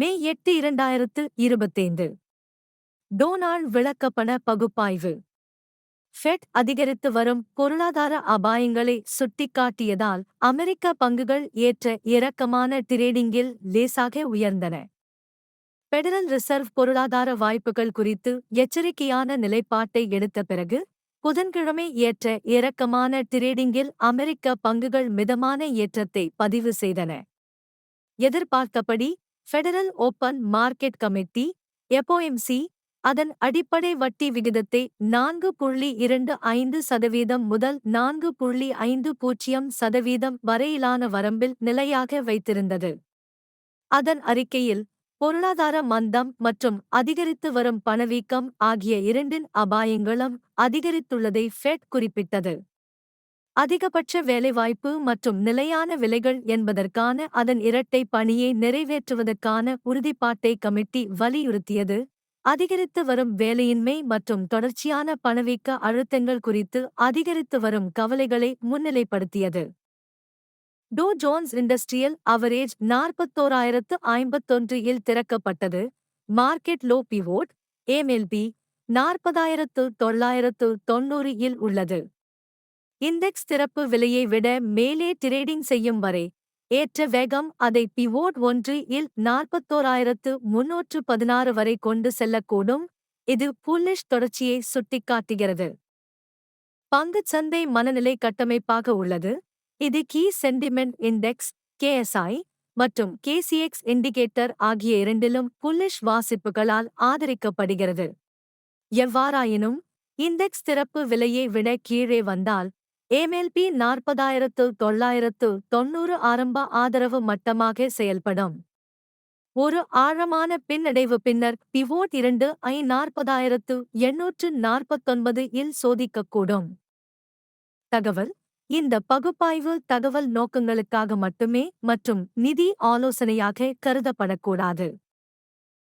மே எட்டு இரண்டாயிரத்து இருபத்தைந்து. டோனால்ட் விளக்கப்பண பகுப்பாய்வு. ஃபெட் அதிகரித்து வரும் பொருளாதார அபாயங்களை சுட்டிக்காட்டியதால் அமெரிக்க பங்குகள் ஏற்ற இறக்கமான டிரேடிங்கில் லேசாக உயர்ந்தன. பெடரல் ரிசர்வ் பொருளாதார வாய்ப்புகள் குறித்து எச்சரிக்கையான நிலைப்பாட்டை எடுத்த பிறகு புதன்கிழமை ஏற்ற இறக்கமான டிரேடிங்கில் அமெரிக்க பங்குகள் மிதமான ஏற்றத்தை பதிவு செய்தன. எதிர்பார்த்தபடி federal open market committee FOMC அதன் அடிப்படை வட்டி விகிதத்தை நான்கு புள்ளி இரண்டு ஐந்து சதவீதம் முதல் நான்கு புள்ளி ஐந்து பூஜ்ஜியம் சதவீதம் வரையிலான வரம்பில் நிலையாக வைத்திருந்தது. அதன் அறிக்கையில் பொருளாதார மந்தம் மற்றும் அதிகரித்து வரும் பணவீக்கம் ஆகிய இரண்டின் அபாயங்களும் அதிகரித்துள்ளதை ஃபெட் குறிப்பிட்டது. அதிகபட்ச வேலைவாய்ப்பு மற்றும் நிலையான விலைகள் என்பதற்கான அதன் இரட்டை பணியை நிறைவேற்றுவதற்கான உறுதிப்பாட்டை கமிட்டி வலியுறுத்தியது. அதிகரித்து வரும் வேலையின்மை மற்றும் தொடர்ச்சியான பணவீக்க அழுத்தங்கள் குறித்து அதிகரித்து வரும் கவலைகளை முன்னிலைப்படுத்தியது. டோ ஜோன்ஸ் இண்டஸ்ட்ரியல் அவரேஜ் நாற்பத்தோராயிரத்து ஐம்பத்தொன்று இல் திறக்கப்பட்டது. மார்க்கெட் லோ பிவோட் ஏமெல்பி நாற்பதாயிரத்து தொள்ளாயிரத்து தொன்னூறு இல் உள்ளது. இண்டெக்ஸ் திறப்பு விலையை விட மேலே டிரேடிங் செய்யும் வரை ஏற்ற வேகம் அதை பிவோட் ஒன்று இல் நாற்பத்தோராயிரத்து முன்னூற்று பதினாறு வரை கொண்டு செல்லக்கூடும். இது புல்லிஷ் தொடர்ச்சியை சுட்டிக்காட்டுகிறது. பங்குச் சந்தை மனநிலை கட்டமைப்பாக உள்ளது. இது கீ சென்டிமெண்ட் இண்டெக்ஸ் கேஎஸ்ஐ மற்றும் கேசிஎக்ஸ் இண்டிகேட்டர் ஆகிய இரண்டிலும் புல்லிஷ் வாசிப்புகளால் ஆதரிக்கப்படுகிறது. எவ்வாறாயினும் இண்டெக்ஸ் திறப்பு விலையை விட கீழே வந்தால் ஏமெல்பி நாற்பதாயிரத்து தொள்ளாயிரத்து தொன்னூறு ஆரம்ப ஆதரவு மட்டமாக செயல்படும். ஒரு ஆழமான பின்னடைவு பின்னர் பிவோட் இரண்டு ஐ நாற்பதாயிரத்து எண்ணூற்று நாற்பத்தொன்பது இல் சோதிக்கக்கூடும். தகவல் இந்த பகுப்பாய்வு தகவல் நோக்கங்களுக்காக மட்டுமே மற்றும் நிதி ஆலோசனையாக கருதப்படக்கூடாது.